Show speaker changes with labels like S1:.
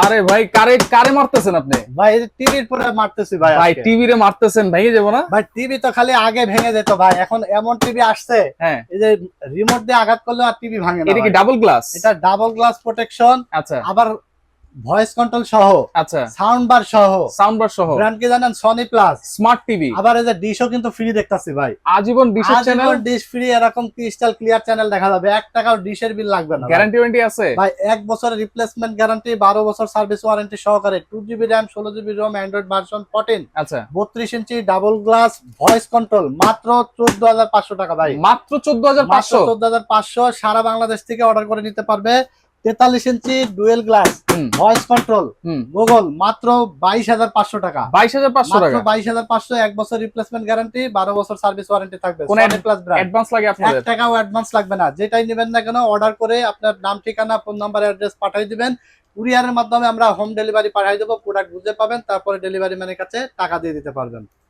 S1: আরে ভাই কারে কারে মারতেছেন আপনি?
S2: ভাই টিভির পরে মারতেছি ভাই
S1: ভাই
S2: টিভিরে
S1: টিভি রে মারতেছেন ভেঙে যাব না?
S2: ভাই টিভি তো খালি আগে ভেঙে যেত ভাই এখন এমন টিভি আসছে
S1: হ্যাঁ।
S2: এই যে রিমোট দিয়ে আঘাত করলে আর টিভি ভাঙে না
S1: এটা কি ডাবল গ্লাস
S2: এটা ডাবল গ্লাস প্রোটেকশন
S1: আচ্ছা।
S2: আবার ভয়েস কন্ট্রোল সহ
S1: আচ্ছা।
S2: সাউন্ড বার সহ
S1: সাউন্ড বার সহ।
S2: ব্র্যান্ড কি জানেন? সনি প্লাস
S1: স্মার্ট টিভি
S2: আবার এই যে ডিশও কিন্তু ফ্রি দেখতাছি ভাই।
S1: আজীবন ডিশের চ্যানেল
S2: ডিশ ফ্রি এরকম ক্রিস্টাল ক্লিয়ার চ্যানেল দেখা যাবে। এক টাকাও ডিশের বিল লাগবে না
S1: গ্যারান্টি ওয়ারেন্টি আছে?
S2: ভাই এক বছরের রিপ্লেসমেন্ট গ্যারান্টি বারো বছর সার্ভিস ওয়ারেন্টি সহকারে টু জিবি র্যাম ষোলো GB ROM Android version fourteen
S1: আচ্ছা।
S2: বত্রিশ inch double glass voice control মাত্র চোদ্দ হাজার পাঁচশো টাকা ভাই।
S1: মাত্র চোদ্দ হাজার
S2: মাত্র
S1: পাঁচশো
S2: চোদ্দ হাজার পাঁচশো সারা বাংলাদেশ থেকে অর্ডার করে নিতে পারবে। তেতাল্লিশ inch dual glass voice control Google মাত্র বাইশ হাজার পাঁচশো টাকা।
S1: বাইশ হাজার পাঁচশো টাকা?
S2: বাইশ হাজার পাঁচশো এক বছর রিপ্লেসমেন্ট গ্যারান্টি বারো বছর সার্ভিস ওয়ারেন্টি থাকবে।
S1: অ্যাডভান্স লাগে
S2: এক টাকাও অ্যাডভান্স লাগবে না। যেটাই নেবেন না কেন অর্ডার করে আপনার নাম ঠিকানা ফোন নাম্বার অ্যাড্রেস পাঠিয়ে দিবেন। কুরিয়ারের মাধ্যমে আমরা হোম ডেলিভারি পাঠিয়ে দেবো প্রোডাক্ট বুঝে পাবেন তারপরে ডেলিভারি ম্যানের কাছে টাকা দিয়ে দিতে পারবেন।